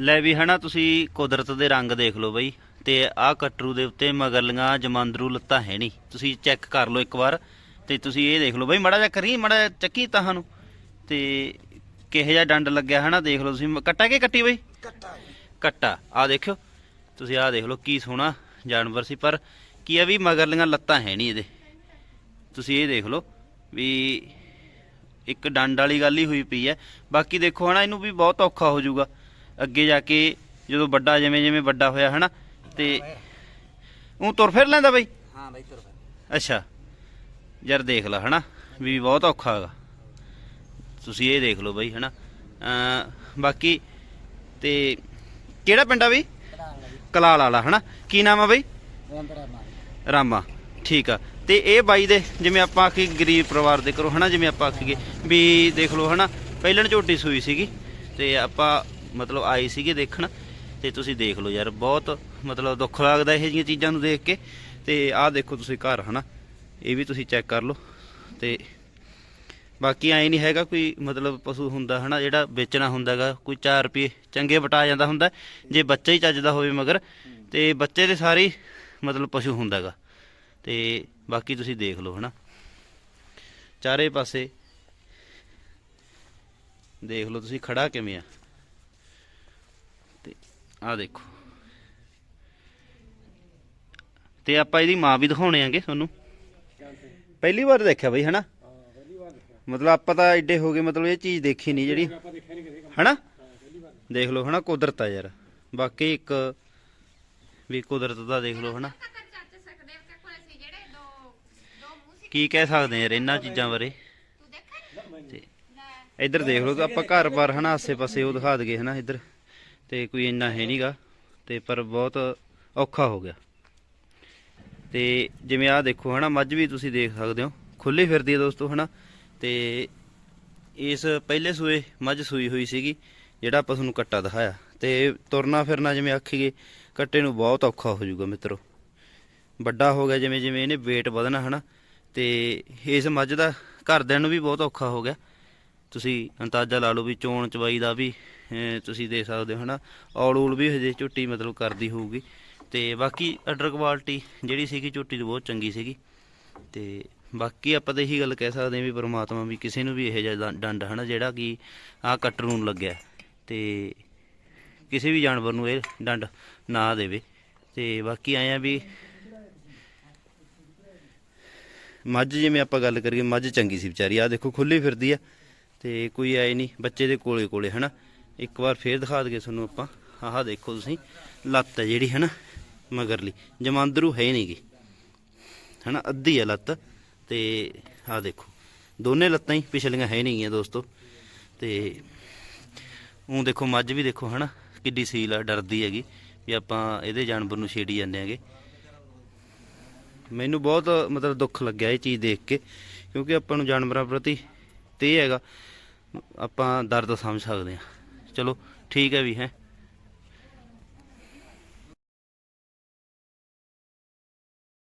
ਲੈ ਵੀ ਹਨਾ ਤੁਸੀਂ ਕੁਦਰਤ ਦੇ ਰੰਗ ਦੇਖ ਲਓ ਬਈ ਤੇ ਆਹ ਕਟਰੂ ਦੇ ਉੱਤੇ ਮਗਰਲੀਆਂ ਜਮਾਂਦਰੂ ਲੱਤਾਂ ਹੈ ਨਹੀਂ। ਤੁਸੀਂ ਚੈੱਕ ਕਰ ਲਓ ਇੱਕ ਵਾਰ ਤੇ ਤੁਸੀਂ ਇਹ ਦੇਖ ਲਓ ਬਈ ਮੜਾ ਜਾ ਕਰੀ ਮੜਾ ਚੱਕੀ ਤਾਹਾਂ ਨੂੰ। ਤੇ ਕਿਹੋ ਜਿਹਾ ਡੰਡ ਲੱਗਿਆ ਹਨਾ ਦੇਖ ਲਓ ਤੁਸੀਂ। ਕੱਟਾ ਕੇ ਕੱਟੀ ਬਈ? ਕੱਟਾ। ਕੱਟਾ। ਆ ਦੇਖਿਓ ਤੁਸੀਂ ਆ ਦੇਖ ਲਓ ਕੀ ਸੋਹਣਾ ਜਾਨਵਰ ਸੀ ਪਰ ਕੀ ਆ ਵੀ ਮਗਰਲੀਆਂ ਲੱਤਾਂ ਹੈ ਨਹੀਂ ਇਹਦੇ। ਤੁਸੀਂ ਇਹ ਦੇਖ ਲਓ ਵੀ ਇੱਕ ਡੰਡ ਵਾਲੀ ਗੱਲ ਹੀ ਹੋਈ ਪਈ ਹੈ। ਬਾਕੀ ਦੇਖੋ ਹਨਾ ਇਹਨੂੰ ਵੀ ਬਹੁਤ ਔਖਾ ਹੋ ਜਾਊਗਾ। ਅੱਗੇ ਜਾ ਕੇ ਜਦੋਂ ਵੱਡਾ ਜਿਵੇਂ ਜਿਵੇਂ ਵੱਡਾ ਹੋਇਆ ਹਨਾ? ਤੇ ਉਹ ਤੁਰ ਫਿਰ ਲੈਂਦਾ ਬਈ? ਹਾਂ ਬਾਈ ਤੁਰ ਪੈ ਅੱਛਾ। ਯਾਰ ਦੇਖ ਲੈ ਹਨਾ? ਵੀ ਬਹੁਤ ਔਖਾ ਹੈਗਾ। ਤੁਸੀਂ ਇਹ ਦੇਖ ਲਓ ਬਈ ਹਨਾ? ਬਾਕੀ ਤੇ ਕਿਹੜਾ ਪਿੰਡ ਆ ਬਈ? ਕਲਾਲ ਵਾਲਾ ਹਨਾ? ਕੀ ਨਾਮ ਆ ਬਈ? ਰਾਮਾ ਠੀਕ ਆ। ਤੇ ਇਹ ਬਾਈ ਦੇ ਜਿਵੇਂ ਆਪਾਂ ਆਖੀ ਗਰੀਬ ਪਰਿਵਾਰ ਦੇ ਕਰੋ ਹਨਾ? ਜਿਵੇਂ ਆਪਾਂ ਆਖੀਏ ਵੀ ਦੇਖ ਲਓ ਹਨਾ? ਪਹਿਲਣ ਝੋਟੀ ਸੂਈ ਸੀਗੀ। ਤੇ ਆਪਾਂ ਮਤਲਬ ਆਏ ਸੀਗੇ ਦੇਖਣ ਤੇ ਤੁਸੀਂ ਦੇਖ ਲਓ ਯਾਰ, ਬਹੁਤ ਮਤਲਬ ਦੁੱਖ ਲੱਗਦਾ ਇਹੋ ਜਿਹੀਆਂ ਚੀਜ਼ਾਂ ਨੂੰ ਦੇਖ ਕੇ। ਤੇ ਆਹ ਦੇਖੋ ਤੁਸੀਂ ਘਰ, ਹਨਾ? ਇਹ ਵੀ ਤੁਸੀਂ ਚੈੱਕ ਕਰ ਲਓ। ਤੇ ਬਾਕੀ ਐ ਨਹੀਂ ਹੈਗਾ ਕੋਈ ਮਤਲਬ ਪਸ਼ੂ ਹੁੰਦਾ, ਹਨਾ? ਜਿਹੜਾ ਵੇਚਣਾ ਹੁੰਦਾਗਾ, ਕੋਈ 4 ਰੁਪਏ ਚੰਗੇ ਵਟਾ ਜਾਂਦਾ ਹੁੰਦਾ, ਜੇ ਬੱਚਾ ਹੀ ਚੱਜਦਾ ਹੋਵੇ ਮਗਰ, ਤੇ ਬੱਚੇ ਦੇ ਸਾਰੇ ਹੀ ਮਤਲਬ ਪਸ਼ੂ ਹੁੰਦਾਗਾ। ਤੇ ਬਾਕੀ ਤੁਸੀਂ ਦੇਖ ਲਓ, ਹਨਾ? ਚਾਰੇ ਪਾਸੇ ਦੇਖ ਲਓ ਤੁਸੀਂ ਖੜਾ ਕਿਵੇਂ ਆ। ਤੇ ਆਹ ਦੇਖੋ। ਤੇ ਆਪਾਂ ਇਹਦੀ ਮਾਂ ਵੀ ਦਿਖਾਉਣੇ ਆਂਗੇ ਤੁਹਾਨੂੰ। ਪਹਿਲੀ ਵਾਰ ਦੇਖਿਆ ਬਈ, ਹਨਾ? ਮਤਲਬ ਆਪਾਂ ਤਾਂ ਐਡੇ ਹੋ ਗਏ, ਮਤਲਬ ਇਹ ਚੀਜ਼ ਦੇਖੀ ਨਹੀਂ ਜਿਹੜੀ। ਹਨਾ? ਦੇਖ ਲਓ, ਹਨਾ, ਕੁਦਰਤ ਆ ਯਾਰ। ਬਾਕੀ ਇੱਕ ਵੀ ਕੁਦਰਤ ਦਾ ਦੇਖ ਲਓ, ਹਨਾ। ਕੀ ਕਹਿ ਸਕਦੇ ਯਾਰ ਇਹਨਾਂ ਚੀਜ਼ਾਂ ਬਾਰੇ? ਤੂੰ ਦੇਖਿਆ ਤੇ ਇੱਧਰ ਦੇਖ ਲਓ, ਆਪਾਂ ਘਰ-ਬਾਰ, ਹਨਾ, ਆਸੇ-ਪਾਸੇ ਉਹ ਦਿਖਾ ਦਗੇ ਹਨਾ, ਇੱਧਰ। ਤੇ ਕੋਈ ਇੰਨਾ ਹੈ ਨਹੀਂਗਾ ਤੇ ਪਰ ਬਹੁਤ ਔਖਾ ਹੋ ਗਿਆ। ਤੇ ਜਿਵੇਂ ਆਹ ਦੇਖੋ ਹਨਾ, ਮੱਝ ਵੀ ਤੁਸੀਂ ਦੇਖ ਸਕਦੇ ਹੋ ਖੁੱਲੀ ਫਿਰਦੀ ਹੈ ਦੋਸਤੋ ਹਨਾ। ਤੇ ਇਸ ਪਹਿਲੇ ਸੂਏ ਮੱਝ ਸੂਈ ਹੋਈ ਸੀਗੀ, ਜਿਹੜਾ ਆਪਾਂ ਤੁਹਾਨੂੰ ਕੱਟਾ ਦਿਖਾਇਆ। ਤੇ ਤੁਰਨਾ ਫਿਰਨਾ ਜਿਵੇਂ ਆਖੀਏ ਕੱਟੇ ਨੂੰ ਬਹੁਤ ਔਖਾ ਹੋ ਜਾਊਗਾ ਮਿੱਤਰੋ। ਵੱਡਾ ਹੋ ਗਿਆ ਜਿਵੇਂ ਜਿਵੇਂ ਇਹਨੇ weight ਵਧਣਾ ਹਨਾ। ਤੇ ਇਸ ਮੱਝ ਦਾ ਘਰਦਿਆਂ ਨੂੰ ਵੀ ਬਹੁਤ ਔਖਾ ਹੋ ਗਿਆ। ਤੁਸੀਂ ਅੰਦਾਜ਼ਾ ਲਾ ਲਓ ਵੀ ਚੋਣ ਚਵਾਈ ਦਾ ਵੀ ਤੁਸੀਂ ਦੇ ਸਕਦੇ ਹੋ, ਹਨਾ? ਔਲ ਊਲ ਵੀ ਹਜੇ ਝੁੱਟੀ ਮਤਲਬ ਕਰਦੀ ਹੋਊਗੀ। ਤੇ ਬਾਕੀ ਅਡਰ ਕੁਆਲਿਟੀ ਜਿਹੜੀ ਸੀਗੀ ਝੁੱਟੀ ਦੀ ਬਹੁਤ ਚੰਗੀ ਸੀਗੀ। ਤੇ ਬਾਕੀ ਆਪਾਂ ਤਾਂ ਇਹੀ ਗੱਲ ਕਹਿ ਸਕਦੇ ਹਾਂ ਵੀ ਪਰਮਾਤਮਾ ਵੀ ਕਿਸੇ ਨੂੰ ਵੀ ਇਹੋ ਜਿਹਾ ਦੰ- ਡੰਡ ਹਨਾ? ਜਿਹੜਾ ਕਿ ਆਹ ਕੱਟਰ ਨੂੰ ਲੱਗਿਆ। ਤੇ ਕਿਸੇ ਵੀ ਜਾਨਵਰ ਨੂੰ ਇਹ ਡੰਡ ਨਾ ਦੇਵੇ। ਤੇ ਬਾਕੀ ਆਏ ਆ ਵੀ ਮੱਝ ਜਿਵੇਂ ਆਪਾਂ ਗੱਲ ਕਰੀਏ, ਮੱਝ ਚੰਗੀ ਸੀ ਵਿਚਾਰੀ। ਆ ਦੇਖੋ ਖੁੱਲੀ ਫਿਰਦੀ ਆ। ਤੇ ਕੋਈ ਆਏ ਨਹੀਂ, ਬੱਚੇ ਦੇ ਕੋਲੇ ਕੋਲੇ, ਹਨਾ? ਇੱਕ ਵਾਰ ਫੇਰ ਦਿਖਾ ਦਈਏ ਤੁਹਾਨੂੰ ਆਪਾਂ। ਆਹ ਦੇਖੋ ਤੁਸੀਂ, ਲੱਤ ਹੈ ਜਿਹੜੀ, ਹਨਾ? ਮਗਰਲੀ। ਜਮਾਂਦਰੂ ਹੈ ਨਹੀਂਗੀ। ਹਨਾ? ਅੱਧੀ ਆ ਲੱਤ। ਤੇ ਆਹ ਦੇਖੋ, ਦੋਨੇ ਲੱਤਾਂ ਹੀ ਪਿਛਲੀਆਂ ਹੈ ਨਹੀਂਗੀਆਂ ਦੋਸਤੋ। ਤੇ ਉਹ ਦੇਖੋ, ਮੱਝ ਵੀ ਦੇਖੋ, ਹਨਾ? ਕਿੱਡੀ ਸੀਲ ਆ, ਡਰਦੀ ਹੈਗੀ ਵੀ ਆਪਾਂ ਇਹਦੇ ਜਾਨਵਰ ਨੂੰ ਛੇੜੀ ਜਾਂਦੇ ਆਂਗੇ ਮੈਨੂੰ ਬਹੁਤ, ਮਤਲਬ ਦੁੱਖ ਲੱਗਿਆ ਇਹ ਚੀਜ਼ ਦੇਖ ਕੇ, ਕਿਉਂਕਿ ਆਪਾਂ ਨੂੰ ਜਾਨਵਰਾਂ ਪ੍ਰਤੀ ਤੇ ਹੈਗਾ। ਆਪਾਂ ਦਰਦ ਸਮਝ ਸਕਦੇ ਹਾਂ। ਚਲੋ ਠੀਕ ਹੈ ਵੀ ਹੈ।